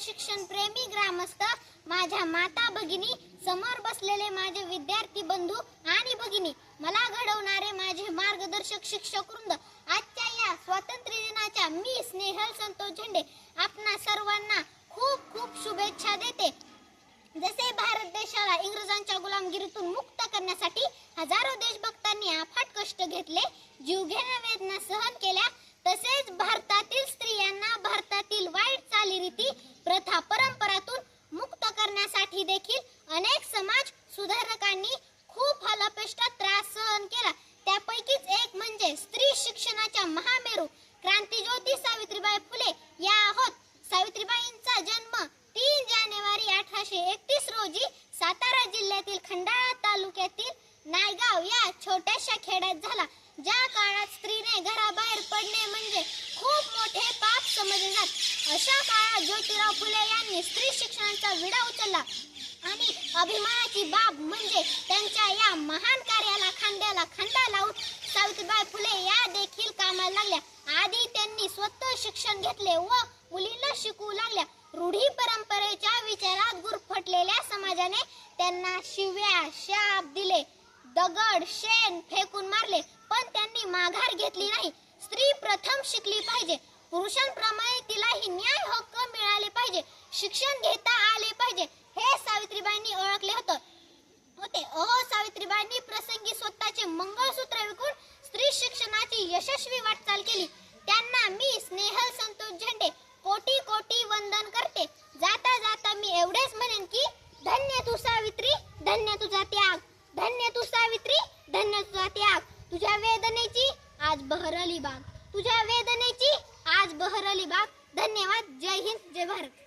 शिक्षण प्रेमी ग्रामस्थ माझ्या माता भगिनी समोर बसलेले माझे विद्यार्थी बंधू आणि भगिनी मला घडवणारे माझे मार्गदर्शक शिक्षक वृंद आजच्या या स्वातंत्र्य दिनाच्या मी स्नेहल संतोष झेंडे आपणा सर्वांना खूप खूप शुभेच्छा देते. जसे भारत देशाला इंग्रजांच्या गुलामगिरीतून मुक्त करण्यासाठी हजारो देशभक्तांनी अफाट कष्ट घेतले जीवघेण्या वेदना सहन केल्या तसेच भारतातील खूप हलपेष्ट त्रास सहन केला. त्यापैकीच एक म्हणजे स्त्री शिक्षणाच्या महामेरू क्रांतीज्योती सावित्रीबाई फुले या आहोत. सावित्रीबाईंचा जन्म तीन जानेवारी अठराशे एकतीस रोजी सातारा जिल्ह्यातील खंडाळा तालुक्यातील नायगाव या छोट्याशा खेड्यात झाला. ज्या काळात स्त्रीने घराबाहेर पडणे म्हणजे खूप मोठे पाप समजले जात. अशा काळात ज्योतिराव फुले यांनी स्त्री शिक्षणाचा विडा उचलला. आणि अभिमानाची बाब म्हणजे त्यांच्या या महान कार्याला खांद्याला खांदा लावून सावित्रीबाई फुले या देखील कामाला लागल्या. आधी त्यांनी स्वतः शिक्षण घेतले व मुलींना शिकवू लागल्या. रूढी परंपरेच्या विचारात गुरफटलेल्या समाजाने त्यांना शिव्या शाप दिले. दगड शेण फेकून मारले पण त्यांनी माघार घेतली नाही. स्त्री प्रथम शिकली पाहिजे. पुरुषांप्रमाणे तिलाही न्याय हक्क मिळाले पाहिजे. शिक्षण घेता आले पाहिजे. हे सावित्रीबाईंनी ओळखले होतं. होते. अहो सावित्रीबाईंनी प्रसंगी स्वतःचे मंगळसूत्र विकून स्त्री शिक्षणाची यशस्वी वाटचाल केली. त्यांना मी स्नेहल संतोष झेंडे कोटी कोटी वंदन करते. जाता जाता मी एवढेच म्हणेन की धन्य तू सावित्री धन्य तुझा त्याग. धन्य तू सावित्री धन्य तुझा त्याग. तुझ्या वेदनेची आज बहरली बाग. तुझ्या वेदनेची आज बहरली बाग. धन्यवाद. जय हिंद जय भारत.